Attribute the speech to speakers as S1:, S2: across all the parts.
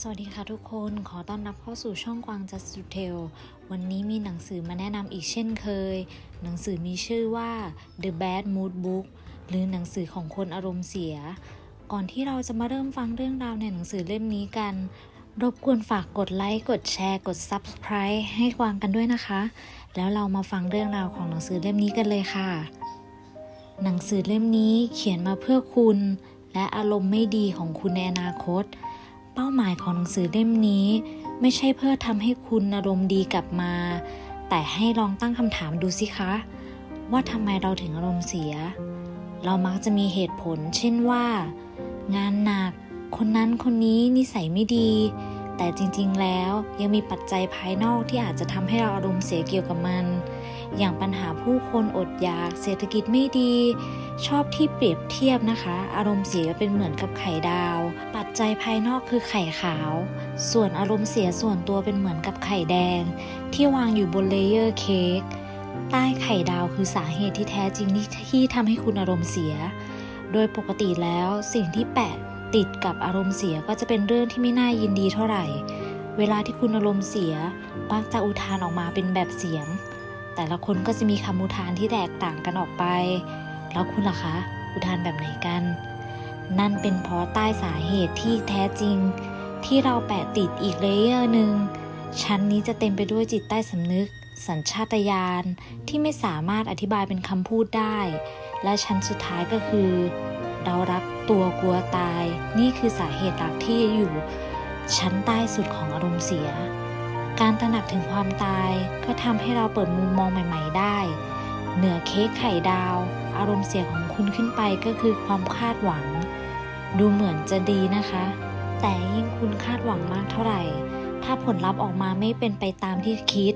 S1: สวัสดีค่ะทุกคน ขอต้อนรับเข้าสู่ช่องกวางจัส t เทล วันนี้มีหนังสือมาแนะนำอีกเช่นเคย หนังสือมีชื่อว่า The Bad Mood Book หรือหนังสือของคนอารมณ์เสีย ก่อนที่เราจะมาเริ่มฟังเรื่องราวในหนังสือเล่มนี้กัน รบกวนฝากกดไลค์ กดแชร์ กด Subscribe ให้กวางกันด้วยนะคะ แล้วเรามาฟังเรื่องราวของหนังสือเล่มนี้กันเลยค่ะ หนังสือเล่มนี้เขียนมาเพื่อคุณ และอารมณ์ไม่ดีของคุณในอนาคต เป้าหมายของหนังสือเล่มนี้ ไม่ใช่เพื่อทำให้คุณอารมณ์ดีกลับมา แต่ให้ลองตั้งคำถามดูสิคะ ว่าทำไมเราถึงอารมณ์เสีย เรามักจะมีเหตุผล เช่นว่า งานหนัก คนนั้นคนนี้นิสัยไม่ดี แต่จริงๆแล้วยังมีปัจจัยภายนอกที่อาจจะทำให้เราอารมณ์เสียเกี่ยวกับมัน อย่างปัญหาผู้คนอดอยาก เศรษฐกิจไม่ดี ชอบที่เปรียบเทียบนะคะ อารมณ์เสียเป็นเหมือนกับไข่ดาว จัยภายนอกคือไข่ขาว ส่วนอารมณ์เสียส่วนตัวเป็นเหมือนกับไข่แดง ที่วางอยู่บนเลเยอร์เค้กใต้ไข่ดาวคือสาเหตุที่แท้จริงที่ที่ทำให้คุณอารมณ์เสีย โดยปกติแล้วสิ่งที่แปะติดกับอารมณ์เสียก็จะเป็นเรื่องที่ไม่น่ายินดีเท่าไหร่ เวลาที่คุณอารมณ์เสียมักจะอุทานออกมาเป็นแบบเสียง แต่ละคนก็จะมีคำอุทานที่แตกต่างกันออกไป แล้วคุณล่ะคะ อุทานแบบไหนกัน นั่นเป็นเพราะใต้สาเหตุที่แท้จริง ที่เราแปะติดอีกเลเยอร์หนึ่งชั้นนี้จะเต็มไปด้วยจิตใต้สำนึก สัญชาตญาณที่ไม่สามารถอธิบายเป็นคำพูดได้ และชั้นสุดท้ายก็คือ เรารักตัวกลัวตาย นี่คือสาเหตุหลักที่อยู่ ชั้นใต้สุดของอารมณ์เสีย การตระหนักถึงความตายก็ทำให้เราเปิดมุมมองใหม่ ๆ ได้ เหนือเค้กไข่ดาว อารมณ์เสียของคุณขึ้นไปก็คือความคาดหวัง ดูเหมือนจะดีนะคะ แต่ยิ่งคุณคาดหวังมากเท่าไหร่ ถ้าผลลัพธ์ออกมาไม่เป็นไปตามที่คิด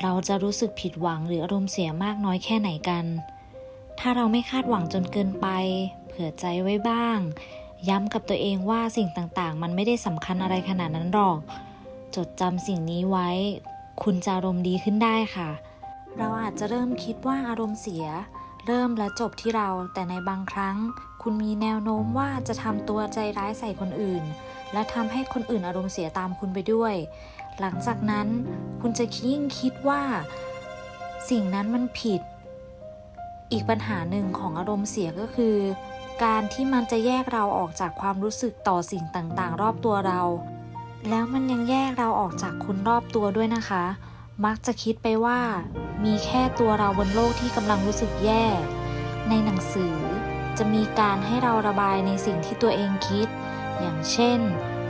S1: เราจะรู้สึกผิดหวังหรืออารมณ์เสียมากน้อยแค่ไหนกัน ถ้าเราไม่คาดหวังจนเกินไป เผื่อใจไว้บ้าง ย้ำกับตัวเองว่าสิ่งต่างๆ มันไม่ได้สำคัญอะไรขนาดนั้นหรอก จดจำสิ่งนี้ไว้ คุณจะอารมณ์ดีขึ้นได้ค่ะ เราอาจจะเริ่มคิดว่าอารมณ์เสีย เริ่มและจบที่เราแต่ในบางครั้ง คุณมีแนวโน้มว่าจะทำตัวใจร้ายใส่คนอื่น และทำให้คนอื่นอารมณ์เสียตามคุณไปด้วย หลังจากนั้นคุณจะยิ่งคิดว่า สิ่งนั้นมันผิด อีกปัญหาหนึ่งของอารมณ์เสียก็คือ การที่มันจะแยกเราออกจากความรู้สึกต่อสิ่งต่างๆ รอบตัวเรา แล้วมันยังแยกเราออกจากคนรอบตัวด้วยนะคะ มักจะคิดไปว่า มีแค่ตัวเราบนโลกที่กำลังรู้สึกแย่ ในหนังสือ จะมีการให้เราระบายในสิ่งที่ตัวเองคิด อย่างเช่น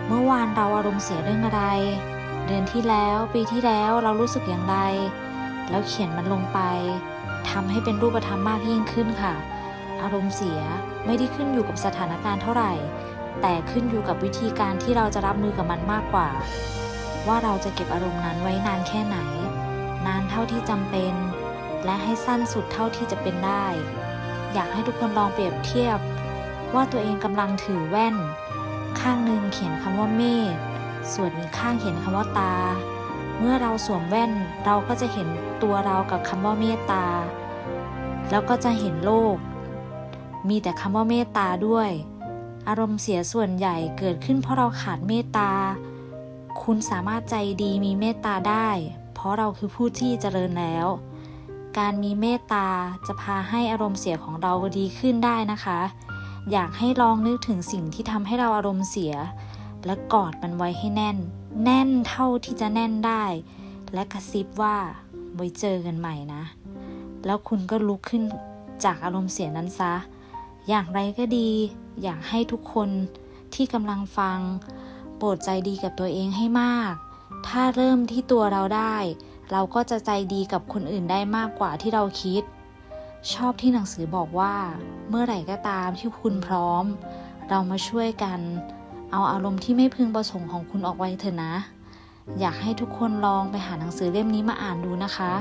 S1: เมื่อวานเราอารมณ์เสียเรื่องอะไร เดือนที่แล้วปีที่แล้วเรารู้สึกอย่างไร แล้วเขียนมันลงไปทำให้เป็นรูปธรรมมากยิ่งขึ้นค่ะ อารมณ์เสียไม่ได้ขึ้นอยู่กับสถานการณ์เท่าไหร่ แต่ขึ้นอยู่กับวิธีการที่เราจะรับมือกับมันมากกว่า ว่าเราจะเก็บอารมณ์นั้นไว้นานแค่ไหน นานเท่าที่จำเป็น และให้สั้นสุดเท่าที่จะเป็นได้ อยากให้ทุกคนลองเปรียบเทียบ ว่าตัวเองกำลังถือแว่น ข้างหนึ่งเขียนคำว่าเมฆส่วนอีกข้างเขียนคำว่าตา เมื่อเราสวมแว่นเราก็จะเห็นตัวเรากับคำว่าเมตตา แล้วก็จะเห็นโลก มีแต่คำว่าเมตตาด้วย อารมณ์เสียส่วนใหญ่เกิดขึ้นเพราะเราขาดเมตตา คุณสามารถใจดีมีเมตตาได้ เพราะเราคือผู้ที่เจริญแล้ว การมีเมตตาจะพาให้อารมณ์เสียของเราดีขึ้นได้นะคะ อยากให้ลองนึกถึงสิ่งที่ทำให้เราอารมณ์เสีย และกอดมันไว้ให้แน่น แน่นเท่าที่จะแน่นได้ และกระซิบว่าไว้เจอกันใหม่นะ แล้วคุณก็ลุกขึ้นจากอารมณ์เสียนั้นซะ อย่างไรก็ดี อยากให้ทุกคนที่กำลังฟัง โปรดใจดีกับตัวเองให้มาก ถ้าเริ่มที่ตัวเราได้ เราก็จะใจดีกับคนอื่นได้มากกว่าที่เราคิด ชอบที่หนังสือบอกว่า เมื่อไหร่ก็ตามที่คุณพร้อม เรามาช่วยกัน เอาอารมณ์ที่ไม่พึงประสงค์ของคุณออกไว้เถอะนะ อยากให้ทุกคนลองไปหาหนังสือเล่มนี้มาอ่านดูนะคะ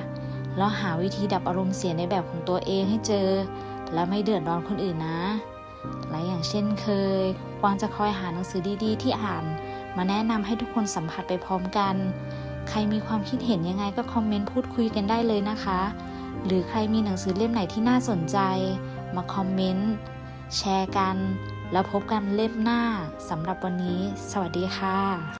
S1: แล้วหาวิธีดับอารมณ์เสียในแบบของตัวเองให้เจอ และไม่เดือดร้อนคนอื่นนะและอย่างเช่นเคย กวางจะคอยหาหนังสือดีๆ ที่อ่าน มาแนะนำให้ทุกคนสัมผัสไปพร้อมกัน ใครมีความคิดเห็นยังไงก็คอมเมนต์พูดคุยกันได้เลยนะคะ หรือใครมีหนังสือเล่มไหนที่น่าสนใจ มาคอมเมนต์แชร์กัน แล้วพบกันเล่มหน้าสำหรับวันนี้ สวัสดีค่ะ